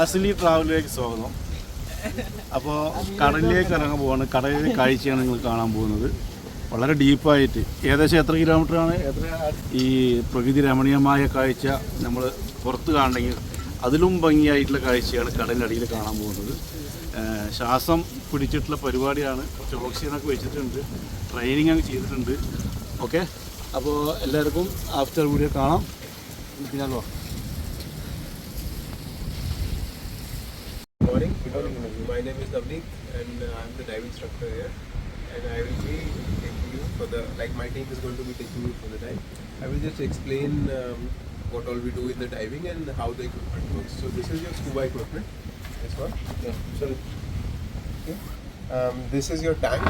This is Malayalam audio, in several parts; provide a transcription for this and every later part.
അസ്ലി ട്രാവലിലേക്ക് സ്വാഗതം. അപ്പോൾ കടലിലേക്ക് ഇറങ്ങാൻ പോവാണ്. കടലിലെ കാഴ്ചയാണ് നിങ്ങൾ കാണാൻ പോകുന്നത്. വളരെ ഡീപ്പായിട്ട് ഏകദേശം എത്ര കിലോമീറ്ററാണ് എത്ര? ഈ പ്രകൃതി രമണീയമായ കാഴ്ച നമ്മൾ പുറത്ത് കാണണമെങ്കിൽ അതിലും ഭംഗിയായിട്ടുള്ള കാഴ്ചയാണ് കടലിനടിയിൽ കാണാൻ പോകുന്നത്. ശ്വാസം പിടിച്ചിട്ടുള്ള പരിപാടിയാണ്. കുറച്ച് ഓക്സിജനൊക്കെ വെച്ചിട്ടുണ്ട്. ട്രെയിനിങ് ഒക്കെ ചെയ്തിട്ടുണ്ട്. ഓക്കെ അപ്പോൾ എല്ലാവർക്കും ആഫ്റ്റർ വീഡിയോ കാണാം. പിന്നാലോ Morning. Good morning. My name is Navneet and uh, I'm the dive instructor here. And I will be taking you for the, like my team is going to be taking you for the dive. I will just explain um, what all we do in the diving and how the equipment works. So this is your scuba equipment. This one. Yeah. Sorry. Okay. Um, this is your tank.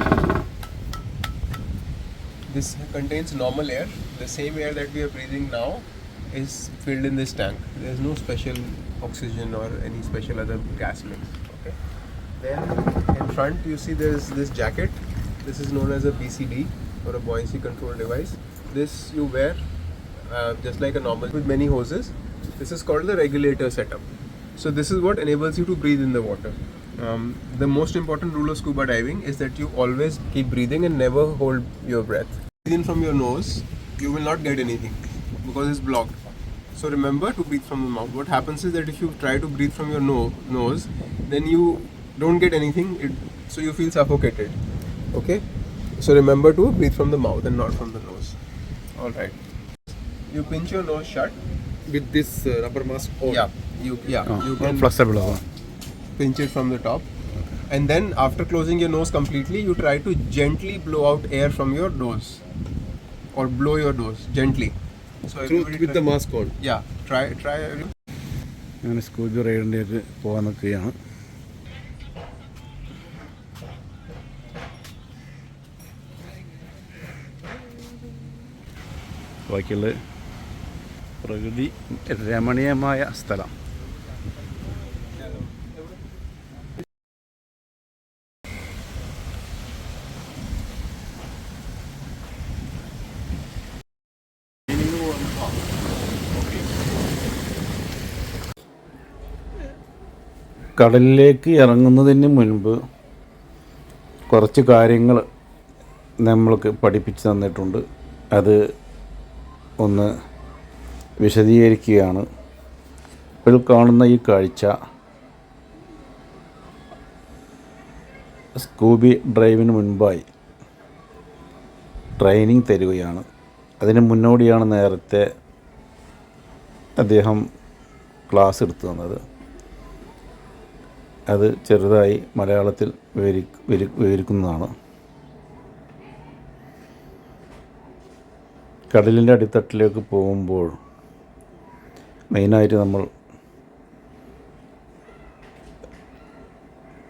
This contains normal air. The same air that we are breathing now is filled in this tank. There is no special oxygen or any special other gas mix. Okay. Then in front you see there is this jacket. This is known as a BCD or a buoyancy control device. This you wear uh, just like a normal with many hoses. This is called the regulator setup. So this is what enables you to breathe in the water. Um, the most important rule of scuba diving is that you always keep breathing and never hold your breath. Breathe in from your nose, you will not get anything because it's blocked. So remember to breathe from the mouth. What happens is that if you try to breathe from your no- nose, then you don't get anything, it, so you feel suffocated. Okay? So remember to breathe from the mouth and not from the nose. Alright. You pinch your nose shut. With this uh, rubber mask on? Yeah. You, yeah, Oh, you can flexible pinch it from the top. And then after closing your nose completely, you try to gently blow out air from your nose. Or blow your nose gently. So Through, with try- the mask on. Yeah, try try every- ഞാൻ സ്കൂബി റൈഡിലേക്ക് പോകാൻ നിൽക്കുകയാണ് ബാക്കിയുള്ള പ്രകൃതി രമണീയമായ സ്ഥലം കടലിലേക്ക് ഇറങ്ങുന്നതിന് മുൻപ് കുറച്ച് കാര്യങ്ങൾ നമ്മൾക്ക് പഠിപ്പിച്ചു തന്നിട്ടുണ്ട്. അത് ഒന്ന് വിശദീകരിക്കുകയാണ്. ഇപ്പോൾ കാണുന്ന ഈ കാഴ്ച സ്കൂബി ഡ്രൈവിന് മുൻപായി ട്രെയിനിങ് തരികയാണ്. അതിന് മുന്നോടിയാണ് നേരത്തെ അദ്ദേഹം ക്ലാസ് എടുത്തു തന്നത്. അത് ചെറുതായി മലയാളത്തിൽ വിവരി വിവരി വിവരിക്കുന്നതാണ്. കടലിന്റെ അടിത്തട്ടിലേക്ക് പോകുമ്പോൾ മെയിനായിട്ട് നമ്മൾ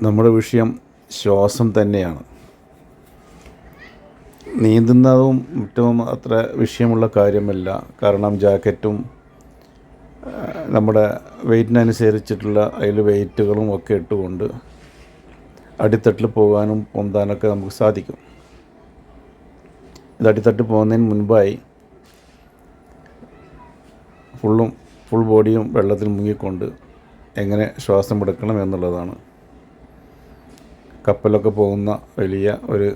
നമ്മുടെ വിഷയം ശ്വാസം തന്നെയാണ്. നീന്തുന്നതും മറ്റും അത്ര വിഷയമുള്ള കാര്യമല്ല. കാരണം ജാക്കറ്റും നമ്മുടെ വെയിറ്റിനനുസരിച്ചിട്ടുള്ള അതിൽ വെയിറ്റുകളും ഒക്കെ ഇട്ടുകൊണ്ട് അടിത്തട്ടിൽ പോകാനും പൊന്താനൊക്കെ നമുക്ക് സാധിക്കും. ഇത് അടിത്തട്ടിൽ പോകുന്നതിന് മുൻപായി ഫുള്ളും ഫുൾ ബോഡിയും വെള്ളത്തിൽ മുങ്ങിക്കൊണ്ട് എങ്ങനെ ശ്വാസം എടുക്കണം എന്നുള്ളതാണ്. കപ്പലൊക്കെ പോകുന്ന വലിയ ഒരു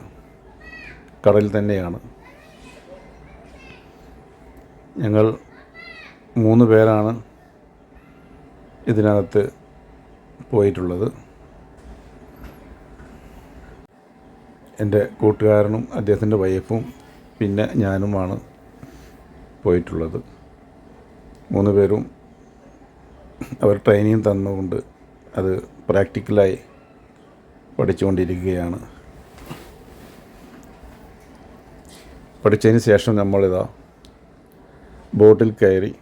കടൽ തന്നെയാണ്. ഞങ്ങൾ മൂന്ന് പേരാണ് ഇതിനകത്ത് പോയിട്ടുള്ളത്. എന്റെ കൂട്ടുകാരനും അദ്ദേഹത്തിന്റെ വൈഫും പിന്നെ ഞാനുമാണ് പോയിട്ടുള്ളത്. മൂന്ന് പേരും അവർ ട്രെയിനിങ് തന്നുകൊണ്ട് അത് പ്രാക്ടിക്കലായി പഠിച്ചുകൊണ്ടിരിക്കുകയാണ്. പഠിച്ചതിന് ശേഷം നമ്മളിതാ ബോട്ടിൽ കയറി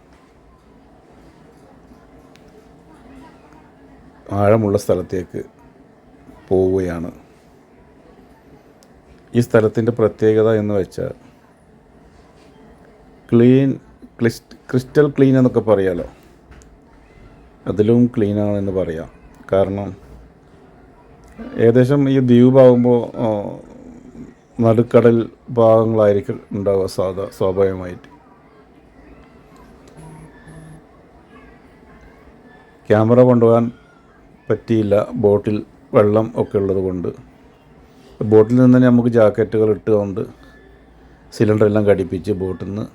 ആഴമുള്ള സ്ഥലത്തേക്ക് പോവുകയാണ്. ഈ സ്ഥലത്തിന്റെ പ്രത്യേകത എന്ന് വെച്ചാൽ ക്ലീൻ ക്രിസ്റ്റൽ ക്ലീൻ എന്നൊക്കെ പറയാലോ. അതിലും ക്ലീനാണെന്ന് പറയാം. കാരണം ഏകദേശം ഈ ദ്വീപാകുമ്പോൾ നടുക്കടൽ ഭാഗങ്ങളായിരിക്കും ഉണ്ടാവുക സാധാ സ്വാഭാവികമായിട്ട്. ക്യാമറ കൊണ്ടുപോകാൻ പറ്റിയില്ല. ബോട്ടിൽ വെള്ളം ഒക്കെ ഉള്ളത് കൊണ്ട്. ബോട്ടിൽ നിന്ന് തന്നെ നമുക്ക് ജാക്കറ്റുകൾ ഇട്ടുകൊണ്ട് സിലിണ്ടർ എല്ലാം ഘടിപ്പിച്ച് ബോട്ടിൽ നിന്ന്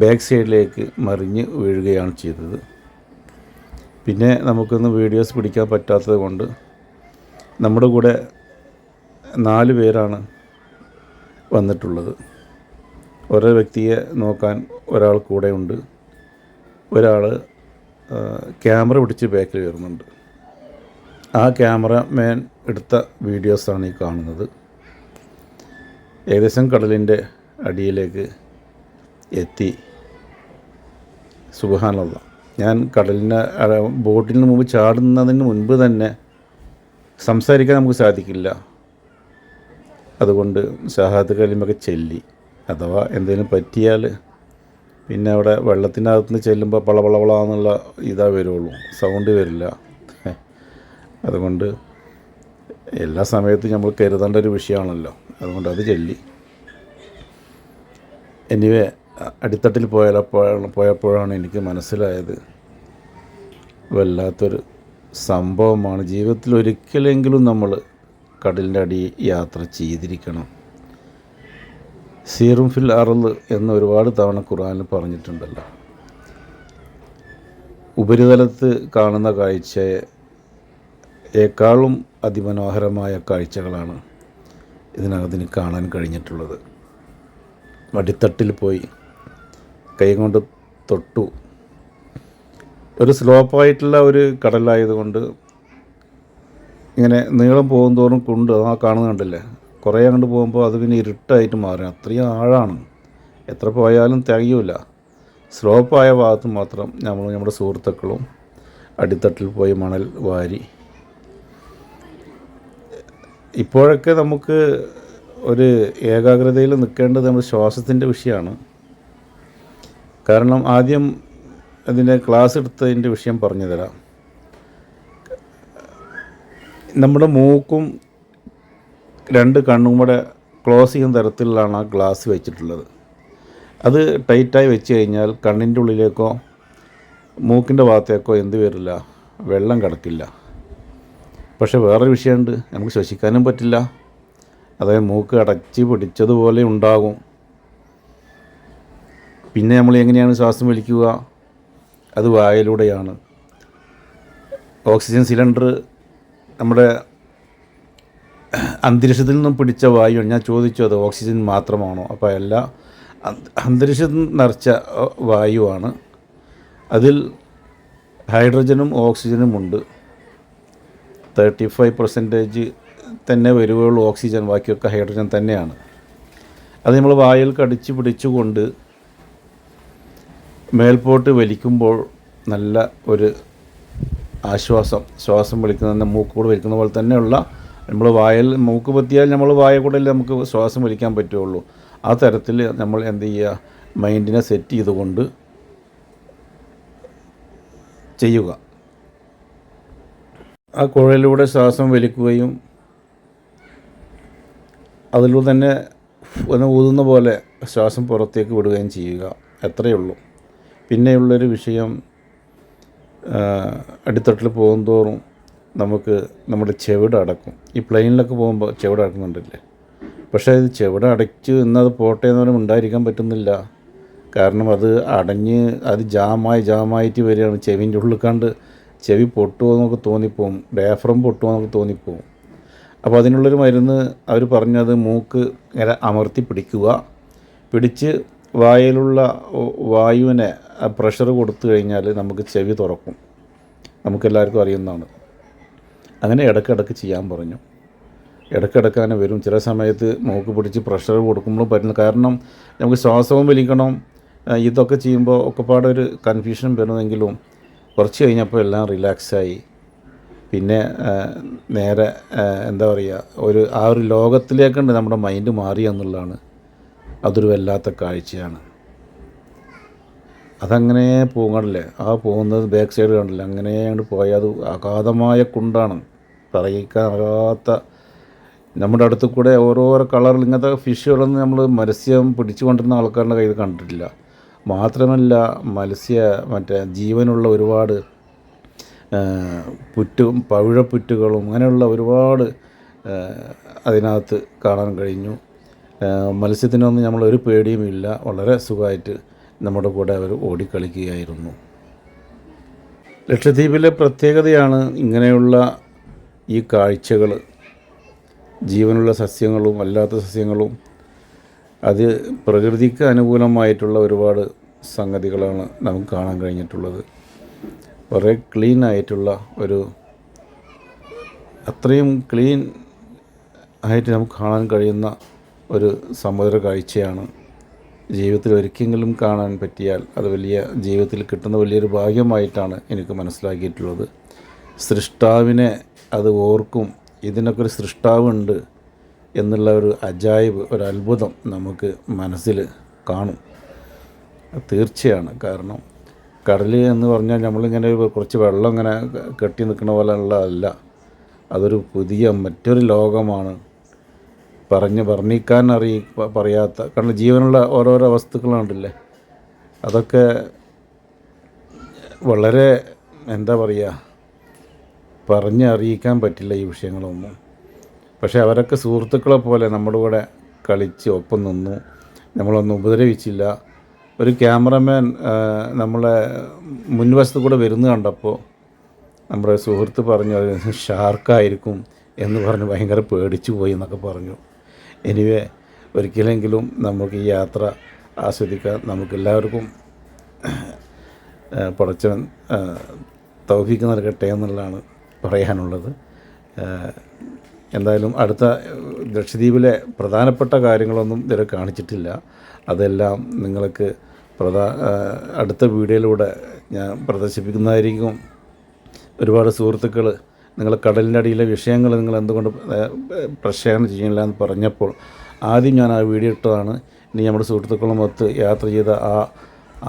ബാക്ക് സൈഡിലേക്ക് മറിഞ്ഞ് വീഴുകയാണ് ചെയ്തത്. പിന്നെ നമുക്കൊന്ന് വീഡിയോസ് പിടിക്കാൻ പറ്റാത്തത് കൊണ്ട് നമ്മുടെ കൂടെ നാല് പേരാണ് വന്നിട്ടുള്ളത്. ഓരോ വ്യക്തിയെ നോക്കാൻ ഒരാൾ കൂടെയുണ്ട്. ഒരാൾ ക്യാമറ പിടിച്ച് ബാക്കിൽ വരുന്നുണ്ട് ആ ക്യാമറമാൻ എടുത്ത വീഡിയോസാണ് ഈ കാണുന്നത്. ഏകദേശം കടലിന്റെ അടിയിലേക്ക് എത്തി. സുഖാനുള്ള ഞാൻ കടലിന് ബോട്ടിന് മുമ്പ് ചാടുന്നതിന് മുൻപ് തന്നെ സംസാരിക്കാൻ നമുക്ക് സാധിക്കില്ല. അതുകൊണ്ട് ഷഹാദ് കലിമൊക്കെ ചെല്ലി. അഥവാ എന്തെങ്കിലും പറ്റിയാൽ പിന്നെ അവിടെ വെള്ളത്തിനകത്ത് നിന്ന് ചെല്ലുമ്പോൾ പള പള പള എന്നുള്ള ഇതാ വരുള്ളൂ. സൗണ്ട് വരില്ല. അതുകൊണ്ട് എല്ലാ സമയത്തും നമ്മൾ കരുതേണ്ട ഒരു വിഷയമാണല്ലോ. അതുകൊണ്ട് അത് ചൊല്ലി. എനിവേ അടിത്തട്ടിൽ പോയപ്പോഴാണ് പോയപ്പോഴാണ് എനിക്ക് മനസ്സിലായത് വല്ലാത്തൊരു സംഭവമാണ്. ജീവിതത്തിൽ ഒരിക്കലെങ്കിലും നമ്മൾ കടലിന്റെ അടി യാത്ര ചെയ്തിരിക്കണം. സീറും ഫിൽ അറൾ എന്ന് ഒരുപാട് തവണ ഖുറാനിൽ പറഞ്ഞിട്ടുണ്ടല്ലോ. ഉപരിതലത്ത് കാണുന്ന കാഴ്ചയേക്കാളും അതിമനോഹരമായ കാഴ്ചകളാണ് ഇതിനകത്ത് എനിക്ക് കാണാൻ കഴിഞ്ഞിട്ടുള്ളത്. അടിത്തട്ടിൽ പോയി കൈ കൊണ്ട് തൊട്ടു. ഒരു സ്ലോപ്പായിട്ടുള്ള ഒരു കടലായതുകൊണ്ട് ഇങ്ങനെ നീളം പോകും തോറും കുണ്ട് ആ കാണുന്നുണ്ടല്ലേ കുറേ അങ്ങോട്ട് പോകുമ്പോൾ അത് പിന്നെ ഇരുട്ടായിട്ട് മാറും. അത്രയും ആഴാണ്. എത്ര പോയാലും തികയൂല. സ്ലോപ്പായ ഭാഗത്ത് മാത്രം നമ്മൾ നമ്മുടെ സുഹൃത്തുക്കളും അടിത്തട്ടിൽ പോയി മണൽ വാരി ഇപ്പോഴൊക്കെ നമുക്ക് ഒരു ഏകാഗ്രതയിൽ നിൽക്കേണ്ടത് നമ്മുടെ ശ്വാസത്തിന്റെ വിഷയമാണ്. കാരണം ആദ്യം അതിന്റെ ക്ലാസ് എടുത്തതിന്റെ വിഷയം പറഞ്ഞു തരാം നമ്മുടെ മൂക്കും രണ്ട് കണ്ണും കൂടെ ക്ലോസ് ചെയ്യുന്ന തരത്തിലാണ് ആ ഗ്ലാസ് വെച്ചിട്ടുള്ളത്. അത് ടൈറ്റായി വെച്ച് കഴിഞ്ഞാൽ കണ്ണിന്റെ ഉള്ളിലേക്കോ മൂക്കിന്റെ ഭാഗത്തേക്കോ എന്ത് വരില്ല വെള്ളം കിടക്കില്ല. പക്ഷേ വേറൊരു വിഷയമുണ്ട്. നമുക്ക് ശ്വസിക്കാനും പറ്റില്ല. അതായത് മൂക്ക് അടച്ച് പിടിച്ചതുപോലെ ഉണ്ടാകും. പിന്നെ നമ്മൾ എങ്ങനെയാണ് ശ്വാസം വലിക്കുക? അത് വായിലൂടെയാണ്. ഓക്സിജൻ സിലിണ്ടർ നമ്മുടെ അന്തരീക്ഷത്തിൽ നിന്നും പിടിച്ച വായു. ഞാൻ ചോദിച്ചു അത് ഓക്സിജൻ മാത്രമാണോ? അപ്പോൾ അല്ല അന്ത- അന്തരീക്ഷത്തിൽ നിറച്ച വായുവാണ്. അതിൽ ഹൈഡ്രജനും ഓക്സിജനും ഉണ്ട്. തേർട്ടി ഫൈവ് പെർസെന്റേജ് തന്നെ വരുവുള്ളൂ ഓക്സിജൻ ബാക്കിയൊക്കെ ഹൈഡ്രജൻ തന്നെയാണ്. അത് നമ്മൾ വായിൽ കടിച്ചു പിടിച്ചുകൊണ്ട് മേൽപോട്ട് വലിക്കുമ്പോൾ നല്ല ഒരു ആശ്വാസം ശ്വാസം വലിക്കുന്ന മൂക്കൂടെ വലിക്കുന്ന പോലെ തന്നെയുള്ള നമ്മൾ വായിൽ മൂക്ക് പറ്റിയാൽ നമ്മൾ വായ കൂടെ നമുക്ക് ശ്വാസം വലിക്കാൻ പറ്റുള്ളൂ ആ തരത്തിൽ നമ്മൾ എന്ത് ചെയ്യുക? മൈൻഡിനെ സെറ്റ് ചെയ്തുകൊണ്ട് ചെയ്യുക. ആ കുഴലിലൂടെ ശ്വാസം വലിക്കുകയും അതിലൂടെ തന്നെ ഒന്ന് ഊതുന്ന പോലെ ശ്വാസം പുറത്തേക്ക് വിടുകയും ചെയ്യുക. അത്രയേ ഉള്ളൂ. പിന്നെയുള്ളൊരു വിഷയം അടിത്തട്ടിൽ പോകും തോറും നമുക്ക് നമ്മുടെ ചെവിട അടക്കും. ഈ പ്ലെയിനിലൊക്കെ പോകുമ്പോൾ ചെവിട അടക്കുന്നുണ്ടല്ലേ? പക്ഷേ ഇത് ചെവിട അടച്ച് ഇന്നത് പോട്ടെ എന്ന് പറയുമ്പോൾ ഉണ്ടായിരിക്കാൻ പറ്റുന്നില്ല. കാരണം അത് അടഞ്ഞ് അത് ജാമായി ജാമായിട്ട് വരികയാണ് ചെവിന്റെ ഉള്ളിൽ കണ്ട് ചെവി പൊട്ടുമോ എന്നൊക്കെ തോന്നിപ്പോവും ഡയഫ്രം പൊട്ടുമോ എന്നൊക്കെ തോന്നിപ്പോവും. അപ്പോൾ അതിനുള്ളൊരു മരുന്ന് അവർ പറഞ്ഞത് മൂക്ക് ഇങ്ങനെ അമർത്തി പിടിക്കുക. പിടിച്ച് വായിലുള്ള വായുവിനെ പ്രഷർ കൊടുത്തു കഴിഞ്ഞാൽ നമുക്ക് ചെവി തുറക്കും. നമുക്കെല്ലാവർക്കും അറിയുന്നതാണ്. അങ്ങനെ ഇടയ്ക്കിടയ്ക്ക് ചെയ്യാൻ പറഞ്ഞു. ഇടയ്ക്കിടയ്ക്ക് അങ്ങനെ വരും. ചില സമയത്ത് മൂക്ക് പിടിച്ച് പ്രഷർ കൊടുക്കുമ്പോഴും പറ്റുന്നു കാരണം നമുക്ക് ശ്വാസവും വലിക്കണം. ഇതൊക്കെ ചെയ്യുമ്പോൾ ഒക്കെപ്പാടൊരു കൺഫ്യൂഷൻ വരുന്നെങ്കിലും കുറച്ച് കഴിഞ്ഞപ്പോൾ എല്ലാം റിലാക്സായി. പിന്നെ നേരെ എന്താ പറയുക ഒരു ആ ഒരു ലോകത്തിലേക്കുണ്ട് നമ്മുടെ മൈൻഡ് മാറി എന്നുള്ളതാണ്. അതൊരു വല്ലാത്ത കാഴ്ചയാണ്. അതങ്ങനെ പോകണല്ലേ? ആ പോകുന്നത് ബാക്ക് സൈഡ് കണ്ടില്ല? അങ്ങനെ അങ്ങോട്ട് പോയാൽ അത് അഗാധമായ കുണ്ടാണ്. പറയിക്കാനാകാത്ത നമ്മുടെ അടുത്ത് കൂടെ ഓരോരോ കളറിൽ ഇങ്ങനത്തെ ഫിഷുകളൊന്നും നമ്മൾ മത്സ്യം പിടിച്ചു കൊണ്ടിരുന്ന ആൾക്കാരുടെ കയ്യിൽ കണ്ടിട്ടില്ല. മാത്രമല്ല മത്സ്യ മറ്റേ ജീവനുള്ള ഒരുപാട് പുറ്റും പവിഴപ്പുറ്റുകളും അങ്ങനെയുള്ള ഒരുപാട് അതിനകത്ത് കാണാൻ കഴിഞ്ഞു. മത്സ്യത്തിനൊന്നും നമ്മളൊരു പേടിയുമില്ല വളരെ സുഖമായിട്ട് നമ്മുടെ കൂടെ അവർ ഓടിക്കളിക്കുകയായിരുന്നു. ലക്ഷദ്വീപിലെ പ്രത്യേകതയാണ് ഇങ്ങനെയുള്ള ഈ കാഴ്ചകൾ. ജീവനുള്ള സസ്യങ്ങളും അല്ലാത്ത സസ്യങ്ങളും അത് പ്രകൃതിക്ക് അനുകൂലമായിട്ടുള്ള ഒരുപാട് സംഗതികളാണ് നമുക്ക് കാണാൻ കഴിഞ്ഞിട്ടുള്ളത്. വളരെ ക്ലീൻ ആയിട്ടുള്ള ഒരു അത്രയും ക്ലീൻ ആയിട്ട് നമുക്ക് കാണാൻ കഴിയുന്ന ഒരു സമുദ്ര കാഴ്ചയാണ്. ജീവിതത്തിൽ ഒരിക്കലെങ്കിലും കാണാൻ പറ്റിയാൽ അത് വലിയ ജീവിതത്തിൽ കിട്ടുന്ന വലിയൊരു ഭാഗ്യമായിട്ടാണ് എനിക്ക് മനസ്സിലാക്കിയിട്ടുള്ളത്. സൃഷ്ടാവിനെ അത് ഓർക്കും. ഇതിനൊക്കെ ഒരു സൃഷ്ടാവുണ്ട് എന്നുള്ള ഒരു അജായിബ് ഒരു അത്ഭുതം നമുക്ക് മനസ്സിൽ കാണും. തീർച്ചയാണ്. കാരണം കടൽ എന്ന് പറഞ്ഞാൽ നമ്മളിങ്ങനെ കുറച്ച് വെള്ളം ഇങ്ങനെ കെട്ടി നിൽക്കുന്ന പോലെ ഉള്ളതല്ല അതൊരു പുതിയ മറ്റൊരു ലോകമാണ്. പറഞ്ഞ് വർണിക്കാൻ അറിയ പറയാത്ത കാരണം ജീവനുള്ള ഓരോരോ വസ്തുക്കളുണ്ടല്ലേ അതൊക്കെ വളരെ എന്താ പറയുക പറഞ്ഞ് അറിയിക്കാൻ പറ്റില്ല ഈ വിഷയങ്ങളൊന്നും. പക്ഷേ അവരൊക്കെ സുഹൃത്തുക്കളെ പോലെ നമ്മുടെ കൂടെ കളിച്ച് ഒപ്പം നിന്നു. നമ്മളൊന്നും ഉപദ്രവിച്ചില്ല. ഒരു ക്യാമറമാൻ നമ്മളെ മുൻവശത്ത് കൂടെ വരുന്ന കണ്ടപ്പോൾ നമ്മുടെ സുഹൃത്ത് പറഞ്ഞു അത് ഷാർക്കായിരിക്കും എന്ന് പറഞ്ഞ് ഭയങ്കര പേടിച്ചു പോയി എന്നൊക്കെ പറഞ്ഞു. എനിവേ ഒരിക്കലെങ്കിലും നമുക്ക് ഈ യാത്ര ആസ്വദിക്കാൻ നമുക്കെല്ലാവർക്കും പടച്ചവൻ തൗഫീക്ക് നൽകട്ടെ എന്നുള്ളതാണ് പറയാനുള്ളത്. എന്തായാലും അടുത്ത ലക്ഷദ്വീപിലെ പ്രധാനപ്പെട്ട കാര്യങ്ങളൊന്നും ഇതുവരെ കാണിച്ചിട്ടില്ല. അതെല്ലാം നിങ്ങൾക്ക് പ്രധാ അടുത്ത വീഡിയോയിലൂടെ ഞാൻ പ്രദർശിപ്പിക്കുന്നതായിരിക്കും. ഒരുപാട് സുഹൃത്തുക്കൾ നിങ്ങൾ കടലിന്റെ അടിയിലെ വിഷയങ്ങൾ നിങ്ങൾ എന്തുകൊണ്ട് പ്രക്ഷേപണം ചെയ്യില്ല എന്ന് പറഞ്ഞപ്പോൾ ആദ്യം ഞാൻ ആ വീഡിയോ ഇട്ടതാണ്. ഇനി നമ്മുടെ സുഹൃത്തുക്കളുമൊത്ത് യാത്ര ചെയ്ത ആ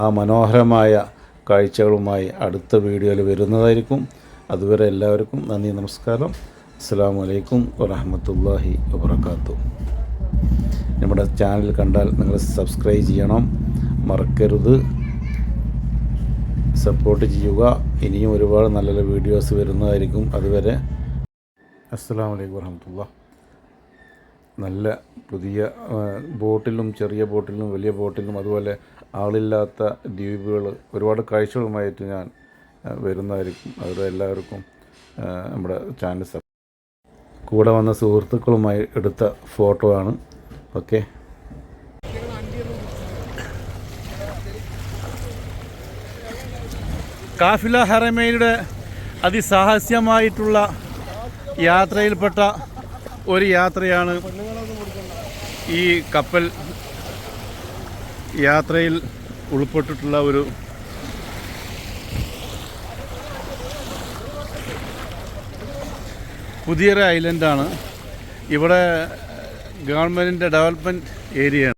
ആ മനോഹരമായ കാഴ്ചകളുമായി അടുത്ത വീഡിയോയിൽ വരുന്നതായിരിക്കും. അതുവരെ എല്ലാവർക്കും നന്ദി നമസ്കാരം. അസ്സാം വലൈക്കും വറഹമത്തല്ലാഹി വാത്തു നമ്മുടെ ചാനൽ കണ്ടാൽ നിങ്ങൾ സബ്സ്ക്രൈബ് ചെയ്യണം. മറക്കരുത്. സപ്പോർട്ട് ചെയ്യുക. ഇനിയും ഒരുപാട് നല്ല നല്ല വീഡിയോസ് വരുന്നതായിരിക്കും അതുവരെ. അസ്സാം വലൈക്കും വർഹമത്തുള്ള നല്ല പുതിയ ബോട്ടിലും ചെറിയ ബോട്ടിലും വലിയ ബോട്ടിലും അതുപോലെ ആളില്ലാത്ത ദ്വീപുകൾ ഒരുപാട് കാഴ്ചകളുമായിട്ട് ഞാൻ വരുന്നതായിരിക്കും. അവരുടെ എല്ലാവർക്കും നമ്മുടെ ചാനൽ കൂടെ വന്ന സുഹൃത്തുക്കളുമായി എടുത്ത ഫോട്ടോ ആണ്. ഓക്കെ കാഫില ഹറമയുടെ അതിസാഹസ്യമായിട്ടുള്ള യാത്രയിൽപ്പെട്ട ഒരു യാത്രയാണ് ഈ കപ്പൽ യാത്രയിൽ ഉൾപ്പെട്ടിട്ടുള്ള ഒരു പുതിയൊരു ഐലൻഡാണ്. ഇവിടെ ഗവൺമെന്റിന്റെ ഡെവലപ്മെന്റ് ഏരിയയാണ്.